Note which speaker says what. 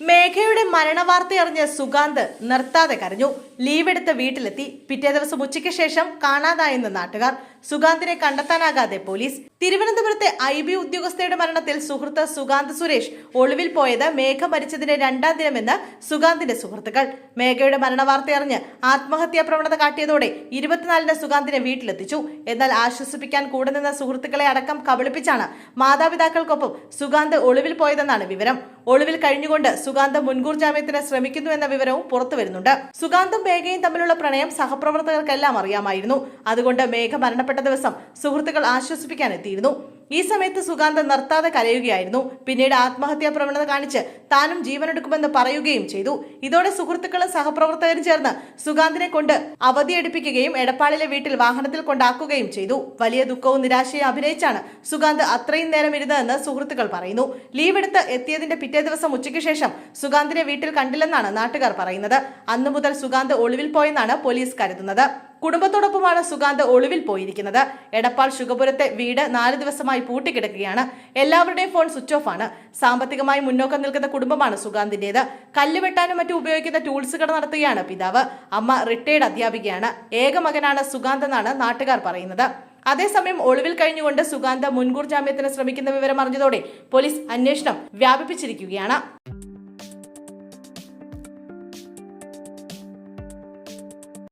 Speaker 1: മേഘയുടെ മരണവാർത്തയറിഞ്ഞ് സുഗാന്ത് നിർത്താതെ കരഞ്ഞു. ലീവെടുത്ത് വീട്ടിലെത്തി. പിറ്റേ ദിവസം ഉച്ചയ്ക്ക് ശേഷം കാണാതായെന്ന് നാട്ടുകാർ. സുഗാന്തിനെ കണ്ടെത്താനാകാതെ പോലീസ് തിരുവനന്തപുരത്തെ ഐ ബി ഉദ്യോഗസ്ഥയുടെ മരണത്തിൽ സുഹൃത്ത് സുഗാന്ത് സുരേഷ് ഒളിവിൽ പോയത് മേഘ മരിച്ചതിന്റെ രണ്ടാം ദിനമെന്ന് സുഗാന്തിന്റെ സുഹൃത്തുക്കൾ. മേഘയുടെ മരണവാർത്തയറിഞ്ഞ് ആത്മഹത്യാ പ്രവണത കാട്ടിയതോടെ ഇരുപത്തിനാലിന് സുഗാന്തിനെ വീട്ടിലെത്തിച്ചു. എന്നാൽ ആശ്വസിപ്പിക്കാൻ കൂടെ നിന്ന സുഹൃത്തുക്കളെ അടക്കം കബളിപ്പിച്ചാണ് മാതാപിതാക്കൾക്കൊപ്പം സുഗാന്ത് ഒളിവിൽ പോയതെന്നാണ് വിവരം. ഒളിവിൽ കഴിഞ്ഞുകൊണ്ട് സുഗാന്ത് മുൻകൂർ ജാമ്യത്തിന് ശ്രമിക്കുന്നു എന്ന വിവരവും പുറത്തു വരുന്നുണ്ട് സുഗാന്തും മേഘയും തമ്മിലുള്ള പ്രണയം സഹപ്രവർത്തകർക്കെല്ലാം അറിയാമായിരുന്നു. അതുകൊണ്ട് മേഘ മരണപ്പെട്ട ദിവസം സുഹൃത്തുക്കൾ ആശ്വസിപ്പിക്കാൻ എത്തിയിരുന്നു ഈ സമയത്ത് സുഗാന്ത് നിർത്താതെ കരയുകയായിരുന്നു. പിന്നീട് ആത്മഹത്യാ പ്രവണത കാണിച്ച് താനും ജീവനെടുക്കുമെന്ന് പറയുകയും ചെയ്തു. ഇതോടെ സുഹൃത്തുക്കളും സഹപ്രവർത്തകരും ചേർന്ന് സുഗാന്തിനെ കൊണ്ട് അവധിയെടുപ്പിക്കുകയും എടപ്പാളിലെ വീട്ടിൽ വാഹനത്തിൽ കൊണ്ടാക്കുകയും ചെയ്തു. വലിയ ദുഃഖവും നിരാശയും അഭിനയിച്ചാണ് സുഗാന്ത് അത്രയും നേരം ഇരുന്നതെന്ന് സുഹൃത്തുക്കൾ പറയുന്നു. ലീവ് എടുത്ത് എത്തിയതിന്റെ പിറ്റേ ദിവസം ഉച്ചയ്ക്ക് ശേഷം സുഗാന്തിനെ വീട്ടിൽ കണ്ടില്ലെന്നാണ് നാട്ടുകാർ പറയുന്നത്. അന്നു മുതൽ സുഗാന്ത് ഒളിവിൽ പോയെന്നാണ് പോലീസ് കരുതുന്നത്. കുടുംബത്തോടൊപ്പമാണ് സുഗാന്ത് ഒളിവിൽ പോയിരിക്കുന്നത്. എടപ്പാൾ ശുഗപുരത്തെ വീട് നാല് ദിവസമായി പൂട്ടിക്കിടക്കുകയാണ്. എല്ലാവരുടെയും ഫോൺ സ്വിച്ച് ഓഫ് ആണ്. സാമ്പത്തികമായി മുന്നോക്കം നിൽക്കുന്ന കുടുംബമാണ് സുഗാന്തിന്റേത്. കല്ലുവെട്ടാനും മറ്റും ഉപയോഗിക്കുന്ന ടൂൾസ് കട നടത്തുകയാണ് പിതാവ്. അമ്മ റിട്ടയർഡ് അധ്യാപികയാണ്. ഏക മകനാണ് സുഗാന്ത് എന്നാണ് നാട്ടുകാർ പറയുന്നത്. അതേസമയം ഒളിവിൽ കഴിഞ്ഞുകൊണ്ട് സുഗാന്ത് മുൻകൂർ ജാമ്യത്തിന് ശ്രമിക്കുന്ന വിവരം അറിഞ്ഞതോടെ പോലീസ് അന്വേഷണം വ്യാപിപ്പിച്ചിരിക്കുകയാണ്.